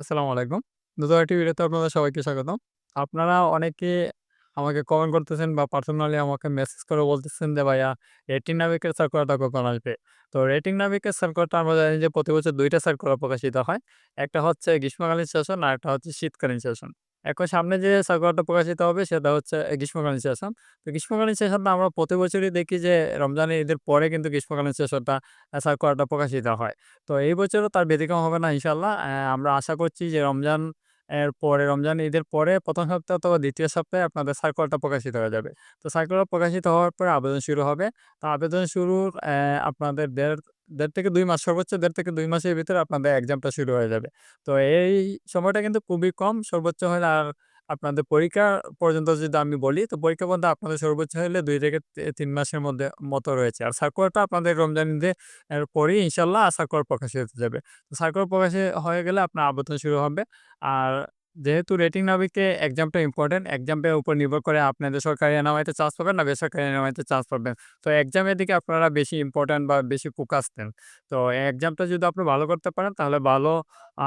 আসসালামু আলাইকুম। দুধা একটি ভিডিওতে আপনাদের সবাইকে স্বাগতম। আপনারা অনেকে আমাকে কমেন্ট করতেছেন বা পার্সোনালি আমাকে মেসেজ করে বলতেছেন যে, "ভাইয়া রেটিং নাবিকের সার্কুলারটা কখন আসবে?" তো রেটিং নাবিকের সার্কুলারটা আমরা জানি যে প্রতি বছর দুইটা সার্কুলার প্রকাশিত হয়। একটা হচ্ছে গ্রীষ্মকালীন সেশন আর একটা হচ্ছে শীতকালীন সেশন। এখন সামনে যে সার্কুলারটা প্রকাশিত হবে সেটা হচ্ছে গ্রীষ্মকালীন সেশন। তো গ্রীষ্মকালীন সেশনটা আমরা প্রতি বছরই দেখি যে রমজানের ঈদের পরে কিন্তু গ্রীষ্মকালীন সেশনটা সার্কুলারটা প্রকাশিত হয়। তো এই বছরও তার ব্যতিক্রম হবে না ইনশাল্লাহ আমরা আশা করছি যে রমজান এর পরে, রমজান ঈদের পরে প্রথম সপ্তাহে অথবা দ্বিতীয় সপ্তাহে আপনাদের সার্কুলারটা প্রকাশিত হয়ে যাবে। তো সার্কুলার প্রকাশিত হওয়ার পরে আবেদন শুরু হবে। তো আবেদন শুরুর আপনাদের ১.৫ ১.৫ থেকে দুই মাস সর্বোচ্চ দেড় থেকে দুই মাসের ভিতরে আপনাদের এক্সামটা শুরু হয়ে যাবে। তো এই সময়টা কিন্তু খুবই কম। সর্বোচ্চ হলে আর আপনাদের পরীক্ষা পর্যন্ত যদি আমি বলি, তো পরীক্ষা পর্যন্ত আপনাদের সর্বোচ্চ হলে দুই থেকে তিন মাসের মধ্যে মতো রয়েছে। আর সার্কুলারটা আপনাদের রমজান ঈদের এর পরেই ইনশাআল্লাহ সার্কুলার প্রকাশিত হতে যাবে। তো সার্কুলার প্রকাশে হয়ে গেলে আপনার আবেদন শুরু হবে। আর যেহেতু রেটিং নাবিকে এক্সামটা ইম্পোর্টেন্ট, এক্সামের উপর নির্ভর করে আপনাদের সরকারি এনআরআইতে চান্স পাবেন না বেসরকারি এনআরআইতে চান্স পাবেন। তো এক্সামের দিকে আপনারা বেশি ইম্পোর্টেন্ট বা বেশি ফোকাস দেন। তো এক্সামটা যদি আপনি ভালো করতে পারেন তাহলে ভালো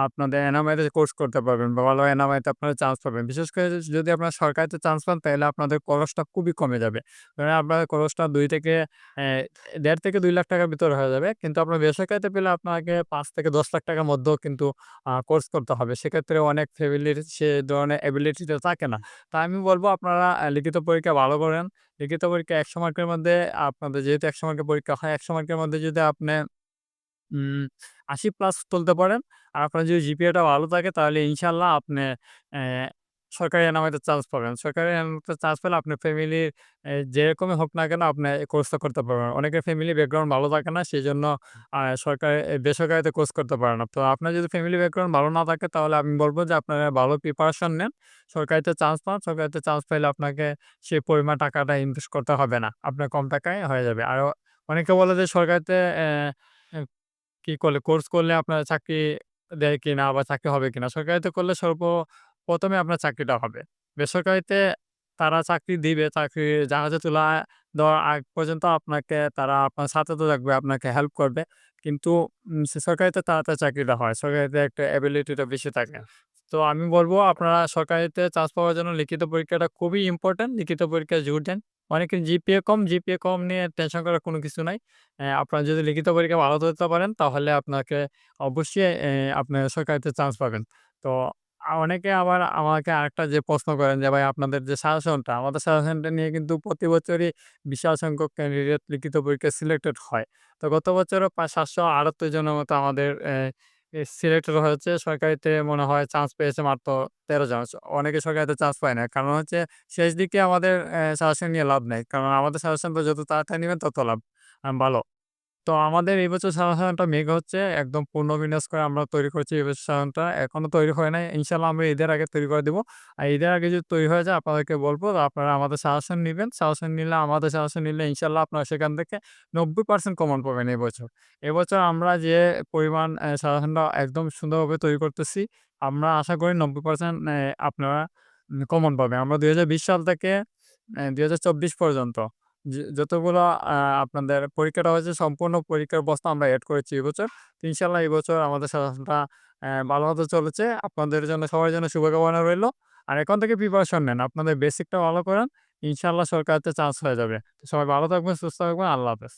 আপনাদের এনআরআইতে কোর্স করতে পারবেন বা ভালো এনআরআইতে আপনারা চান্স পাবেন। বিশেষ করে যদি আপনারা সরকারিতে চান্স পান তাহলে আপনাদের খরচটা খুবই কমে যাবে। কারণ আপনার খরচটা ২ থেকে দেড় থেকে দুই লাখ টাকার ভিতরে হয়ে যাবে। কিন্তু আপনার বেসরকারিতে পেলে আপনাকে পাঁচ থেকে ১০ লাখ টাকার মধ্যেও কিন্তু কোর্স করতে হবে। সেক্ষেত্রে অনেক ফ্যামিলির সে ধরনের অ্যাবিলিটিতে থাকে না। তা আমি বলব আপনারা লিখিত পরীক্ষা ভালো করেন। লিখিত পরীক্ষা ১০০ মার্কের মধ্যে আপনাদের যেহেতু ১০০ মার্কের পরীক্ষা হয়, ১০০ মার্কের মধ্যে যদি আপনি আশি প্লাস তুলতে পারেন আর আপনার যদি জিপিএটা ভালো থাকে তাহলে ইনশাল্লাহ আপনি সরকারি এনআরআইতে চান্স পাবেন। সরকারি এনআরআইতে চান্স পেলে আপনার ফ্যামিলির যেরকমই হোক না কেন আপনি কোর্সটা করতে পারবেন। অনেকের ফ্যামিলি ব্যাকগ্রাউন্ড ভালো থাকে না, সেজন্য, আ, সরকারি বেসরকারিতে কোর্স করতে পারে না। তো আপনার যদি ফ্যামিলি ব্যাকগ্রাউন্ড ভালো না থাকে, তাহলে আমি বলব যে আপনারা ভালো প্রিপারেশন নেন। সরকারিতে চান্স পান। সরকারিতে চান্স পাইলে আপনাকে সেই পরিমাণ টাকাটা ইনভেস্ট করতে হবে না। আপনার কম টাকায় হয়ে যাবে। আর অনেকে বলে যে সরকারিতে কি করলে কোর্স করলে আপনার চাকরি দেয় কিনা বা চাকরি হবে কিনা? সরকারিতে করলে সর্বপ্রথম এ আপনার চাকরিটা হবে। বেসরকারিতে তারা চাকরি দিবে, চাকরি জাহাজে তোলা দেওয়ার আগ পর্যন্ত আপনাকে তারা আপনার সাথে তো থাকবে, আপনাকে হেল্প করবে। কিন্তু সরকারিতে তাড়াতাড়ি চাকরিটা হয়। সরকারিতে একটা এবিলিটি টা বেশি থাকে। তো আমি বলব আপনারা সরকারিতে চান্স পাওয়ার জন্য লিখিত পরীক্ষাটা খুবই ইম্পোর্টেন্ট। লিখিত পরীক্ষায় জোর দেন। অনেকের জিপিএ কম, জিপিএ কম নিয়ে টেনশন করার কোনো কিছু নাই। আপনারা যদি লিখিত পরীক্ষা ভালো করতে পারেন তাহলে আপনাকে অবশ্যই অ্যা আপনি সরকারিতে চান্স পাবেন। তো অনেকে আবার আমাকে আরেকটা যে প্রশ্ন করেন যে, "ভাই আপনাদের যে সাজেশনটা, আমাদের সাজেশনটা নিয়ে কিন্তু প্রতি বছরই বিশাল সংখ্যক ক্যান্ডিডেট লিখিত পরীক্ষায় সিলেক্টেড হয়।" তো গত বছরও প্রায় ৭৭৮ জনের মতো আমাদের সিলেক্টেড হয়েছে। সরকারিতে মনে হয় চান্স পেয়েছে মাত্র ১৩ জন। অনেকে সরকারিতে চান্স পায় না। কারণ হচ্ছে শেষ দিকে আমাদের অ্যা সাজেশন নিয়ে লাভ নাই। কারণ আমাদের সাজেশনটা যত তাড়াতাড়ি নিবেন তত লাভ ভালো। তো আমাদের এই বছর সাজেশনটা মেঘ হচ্ছে একদম পূর্ণ বিন্যাস করে আমরা তৈরি করছি এই বছর সাজেশনটা। এখনও তৈরি হয় নাই। ইনশাল্লাহ আমরা ঈদের আগে তৈরি করে দিব। আর ঈদের আগে যদি তৈরি হয়ে যায় আপনাদেরকে বলব আপনারা আমাদের সাজেশন নিবেন। সাজেশন নিলে আমাদের সাজেশন নিলে ইনশাল্লাহ আপনারা সেখান থেকে ৯০% কমন পাবেন এই বছর। এবছর আমরা যে পরিমাণ সাজেশনটা একদম সুন্দরভাবে তৈরি করতেছি, আমরা আশা করি নব্বই পার্সেন্ট আপনারা কমন পাবেন। আমরা ২০২০ সাল থেকে ২০২৪ পর্যন্ত যতগুলো আপনাদের পরীক্ষাটা হয়েছে সম্পূর্ণ পরীক্ষার বস্তা আমরা এড করেছি এবছর। ইনশাল্লাহ ইনশাআল্লাহ এই বছর আমাদের সাজেশনটা ভালো হতে চলেছে। আপনাদের জন্য সবার জন্য শুভকামনা রইল। আর এখন থেকে প্রিপারেশন নেন। আপনাদের বেসিকটা ভালো করেন। ইনশাআল্লাহ সরকারিতে চান্স হয়ে যাবে। সবাই ভালো থাকবেন, সুস্থ থাকবেন। আল্লাহ হাফেজ।